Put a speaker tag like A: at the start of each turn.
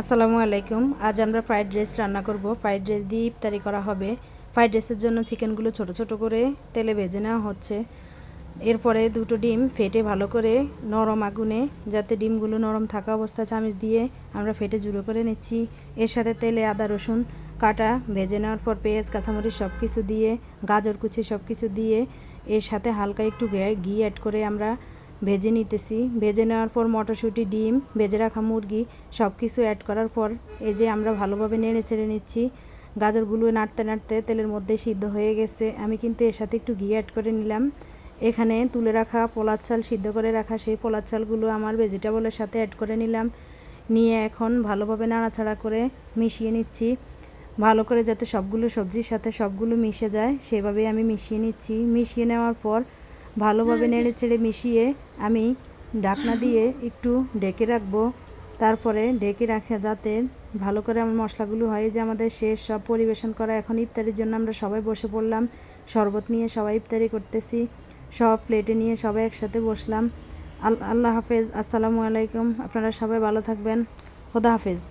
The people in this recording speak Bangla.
A: আসসালামু আলাইকুম। আজ আমরা ফ্রাইড রাইস রান্না করব। ফ্রাইড রাইস দিয়ে ইফতারি করা হবে। ফ্রাইড রাইসের জন্য চিকেনগুলো ছোট ছোট করে তেলে ভেজে নেওয়া হচ্ছে। এরপরে দুটো ডিম ফেটে ভালো করে নরম আগুনে, যাতে ডিমগুলো নরম থাকা অবস্থা চামিচ দিয়ে আমরা ফেটে জুড়ো করে নিচ্ছি। এর সাথে তেলে আদা, রসুন কাটা ভেজে নেওয়ার পর পেঁয়াজ, কাঁচামরিচ সব কিছু দিয়ে, গাজর কুচি সব কিছু দিয়ে, এর সাথে হালকা একটু ঘি অ্যাড করে আমরা ভেজে নিতেছি। ভেজে নেওয়ার পর মটরশুঁটি, ডিম, ভেজে রাখা মুরগি সব কিছু অ্যাড করার পর এই যে আমরা ভালোভাবে নেড়ে ছেড়ে নিচ্ছি, গাজরগুলো নাড়তে নাড়তে তেলের মধ্যে সিদ্ধ হয়ে গেছে। আমি কিন্তু এর সাথে একটু ঘি অ্যাড করে নিলাম। এখানে তুলে রাখা পোলার চাল সিদ্ধ করে রাখা সেই পোলার চালগুলো আমার ভেজিটেবলের সাথে অ্যাড করে নিলাম। নিয়ে এখন ভালোভাবে নাড়াচাড়া করে মিশিয়ে নিচ্ছি। ভালো করে যাতে সবগুলো সবজির সাথে সবগুলো মিশে যায় সেভাবে আমি মিশিয়ে নিচ্ছি। মিশিয়ে নেওয়ার পর ভালোভাবে নেড়ে চেড়ে মিশিয়ে আমি ঢাকনা দিয়ে একটু ডেকে রাখব। তারপরে ডেকে রাখা যাতে ভালো করে আমার মশলাগুলো হয়। যে আমাদের শেষ সব পরিবেশন করা এখন ইফতারির জন্য আমরা সবাই বসে পড়লাম। শরবত নিয়ে সবাই ইফতারি করতেছি। সব প্লেটে নিয়ে সবাই একসাথে বসলাম। আল্লাহ হাফেজ। আসসালামু আলাইকুম। আপনারা সবাই ভালো থাকবেন। খোদা হাফেজ।